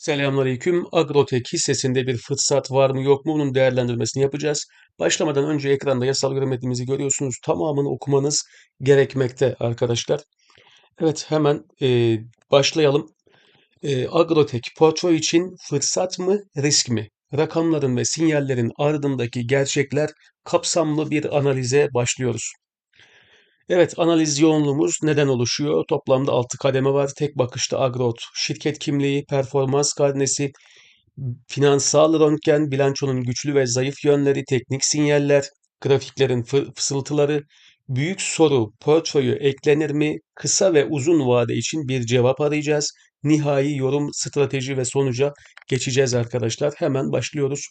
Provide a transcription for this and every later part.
Selamünaleyküm. Agrotek hissesinde bir fırsat var mı yok mu bunun değerlendirmesini yapacağız. Başlamadan önce ekranda yasal görünmediğimizi görüyorsunuz. Tamamını okumanız gerekmekte arkadaşlar. Evet hemen e, başlayalım. E, Agrotek portföy için fırsat mı risk mi? Rakamların ve sinyallerin ardındaki gerçekler kapsamlı bir analize başlıyoruz. Evet, analiz yoğunluğumuz neden oluşuyor? Toplamda 6 kademe var. Tek bakışta Agrot, şirket kimliği, performans karnesi, finansal röntgen, bilançonun güçlü ve zayıf yönleri, teknik sinyaller, grafiklerin fı- fısıltıları, büyük soru, portföyü eklenir mi? Kısa ve uzun vade için bir cevap arayacağız. Nihai yorum, strateji ve sonuca geçeceğiz arkadaşlar. Hemen başlıyoruz.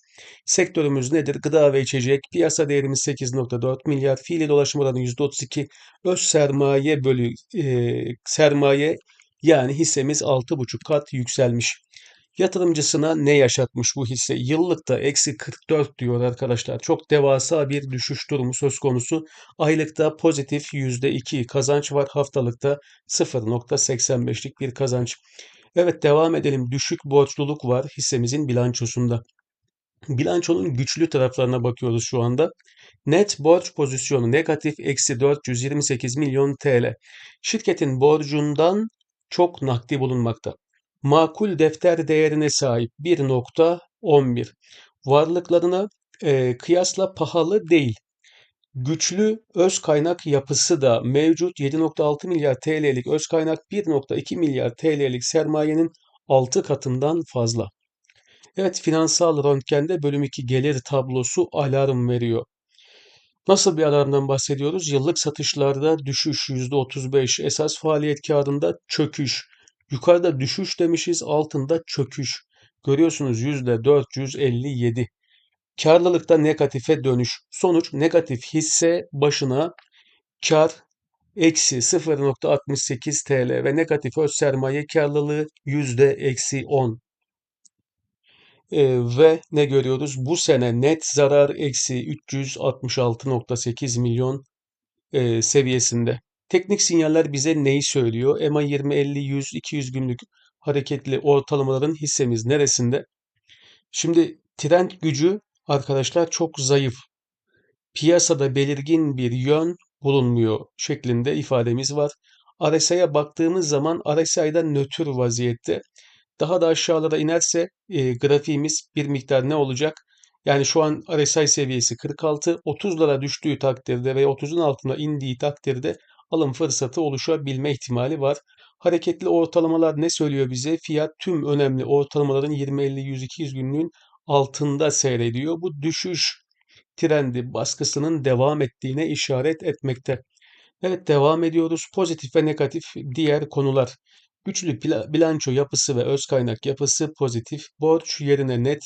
Sektörümüz nedir? Gıda ve içecek. Piyasa değerimiz 8.4 milyar. Fiili dolaşım oranı %32. Öz sermaye bölü e, sermaye yani hissemiz 6,5 kat yükselmiş. Yatırımcısına ne yaşatmış bu hisse? Yıllıkta eksi 44 diyor arkadaşlar. Çok devasa bir düşüş durumu söz konusu. Aylıkta pozitif %2 kazanç var. Haftalıkta 0.85'lik bir kazanç. Evet devam edelim. Düşük borçluluk var hissemizin bilançosunda. Bilançonun güçlü taraflarına bakıyoruz şu anda. Net borç pozisyonu negatif eksi 428 milyon TL. Şirketin borcundan çok nakdi bulunmakta. Makul defter değerine sahip 1.11. Varlıklarına e, kıyasla pahalı değil. Güçlü öz kaynak yapısı da mevcut 7.6 milyar TL'lik öz kaynak 1.2 milyar TL'lik sermayenin 6 katından fazla. Evet finansal röntgende bölüm 2 gelir tablosu alarm veriyor. Nasıl bir alarmdan bahsediyoruz? Yıllık satışlarda düşüş %35, esas faaliyet kârında çöküş. Yukarıda düşüş demişiz, altında çöküş. Görüyorsunuz %457. Karlılıkta negatife dönüş. Sonuç negatif hisse başına kar eksi 0.68 TL ve negatif öz sermaye karlılığı yüzde eksi 10. Ee, ve ne görüyoruz? Bu sene net zarar eksi 366.8 milyon e, seviyesinde. Teknik sinyaller bize neyi söylüyor? EMA 20, 50, 100, 200 günlük hareketli ortalamaların hissemiz neresinde? Şimdi trend gücü arkadaşlar çok zayıf. Piyasada belirgin bir yön bulunmuyor şeklinde ifademiz var. RSI'ye baktığımız zaman RSI'da nötr vaziyette. Daha da aşağılara inerse e, grafiğimiz bir miktar ne olacak? Yani şu an RSI seviyesi 46, 30'lara düştüğü takdirde ve 30'un altına indiği takdirde alım fırsatı oluşabilme ihtimali var. Hareketli ortalamalar ne söylüyor bize? Fiyat tüm önemli ortalamaların 20, 50, 100, 200 günlüğün altında seyrediyor. Bu düşüş trendi baskısının devam ettiğine işaret etmekte. Evet devam ediyoruz. Pozitif ve negatif diğer konular. Güçlü bilanço yapısı ve öz kaynak yapısı pozitif. Borç yerine net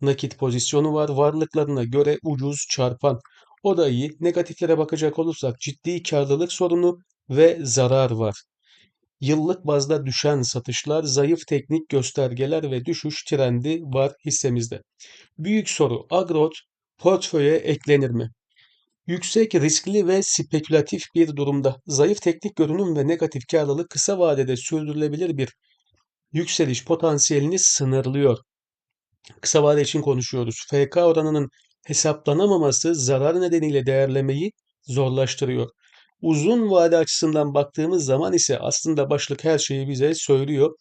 nakit pozisyonu var. Varlıklarına göre ucuz çarpan. O da iyi. Negatiflere bakacak olursak ciddi karlılık sorunu ve zarar var. Yıllık bazda düşen satışlar, zayıf teknik göstergeler ve düşüş trendi var hissemizde. Büyük soru, Agrot portföye eklenir mi? Yüksek riskli ve spekülatif bir durumda zayıf teknik görünüm ve negatif karlılık kısa vadede sürdürülebilir bir yükseliş potansiyelini sınırlıyor. Kısa vade için konuşuyoruz. FK oranının hesaplanamaması zarar nedeniyle değerlemeyi zorlaştırıyor. Uzun vade açısından baktığımız zaman ise aslında başlık her şeyi bize söylüyor.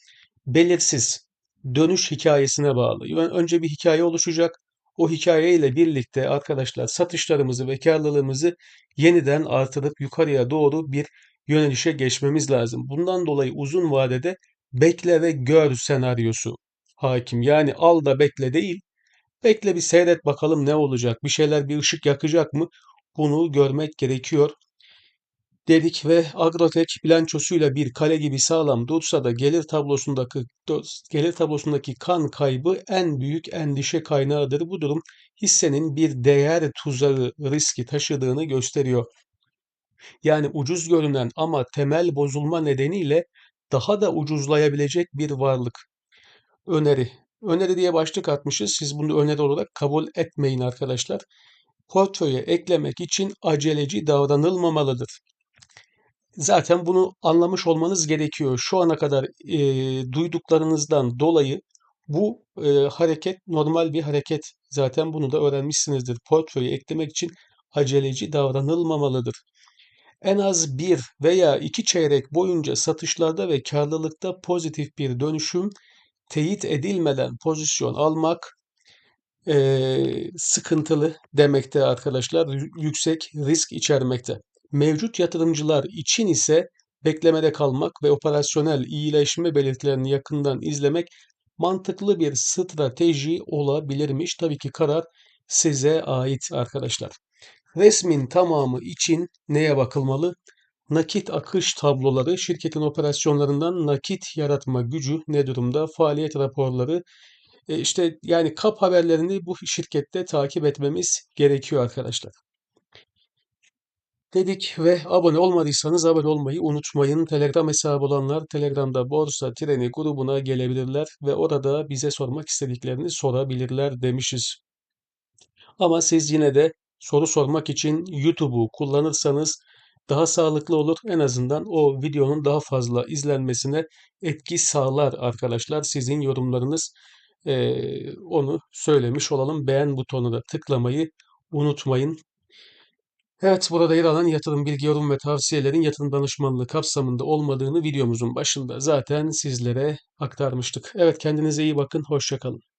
Belirsiz, dönüş hikayesine bağlı. Önce bir hikaye oluşacak. O hikayeyle birlikte arkadaşlar satışlarımızı ve karlılığımızı yeniden artırıp yukarıya doğru bir yönelişe geçmemiz lazım. Bundan dolayı uzun vadede bekle ve gör senaryosu hakim. Yani al da bekle değil, bekle bir seyret bakalım ne olacak, bir şeyler bir ışık yakacak mı? Bunu görmek gerekiyor dedik ve Agrotek bilançosuyla bir kale gibi sağlam dursa da gelir tablosundaki gelir tablosundaki kan kaybı en büyük endişe kaynağıdır. Bu durum hissenin bir değer tuzağı riski taşıdığını gösteriyor. Yani ucuz görünen ama temel bozulma nedeniyle daha da ucuzlayabilecek bir varlık. Öneri. Öneri diye başlık atmışız. Siz bunu öneri olarak kabul etmeyin arkadaşlar. Portföye eklemek için aceleci davranılmamalıdır. Zaten bunu anlamış olmanız gerekiyor. Şu ana kadar e, duyduklarınızdan dolayı Bu e, hareket normal bir hareket. Zaten bunu da öğrenmişsinizdir. Portföye eklemek için aceleci davranılmamalıdır. En az bir veya iki çeyrek boyunca satışlarda ve karlılıkta pozitif bir dönüşüm teyit edilmeden pozisyon almak eee, sıkıntılı demekte arkadaşlar. Yü- Yüksek risk içermekte. Mevcut yatırımcılar için ise beklemede kalmak ve operasyonel iyileşme belirtilerini yakından izlemek mantıklı bir strateji olabilirmiş. Tabii ki karar size ait arkadaşlar. Resmin tamamı için neye bakılmalı? Nakit akış tabloları, şirketin operasyonlarından nakit yaratma gücü ne durumda? Faaliyet raporları, e, işte yani kap haberlerini bu şirkette takip etmemiz gerekiyor arkadaşlar. Dedik ve abone olmadıysanız abone olmayı unutmayın. Telegram hesabı olanlar Telegram'da Borsa Treni grubuna gelebilirler ve orada bize sormak istediklerini sorabilirler demişiz. Ama siz yine de soru sormak için YouTube'u kullanırsanız daha sağlıklı olur. En azından o videonun daha fazla izlenmesine etki sağlar arkadaşlar. Sizin yorumlarınız eee, onu söylemiş olalım. Beğen butonuna tıklamayı unutmayın. Evet, burada yer alan yatırım bilgi, yorum ve tavsiyelerin yatırım danışmanlığı kapsamında olmadığını videomuzun başında zaten sizlere aktarmıştık. Evet, kendinize iyi bakın, hoşça kalın.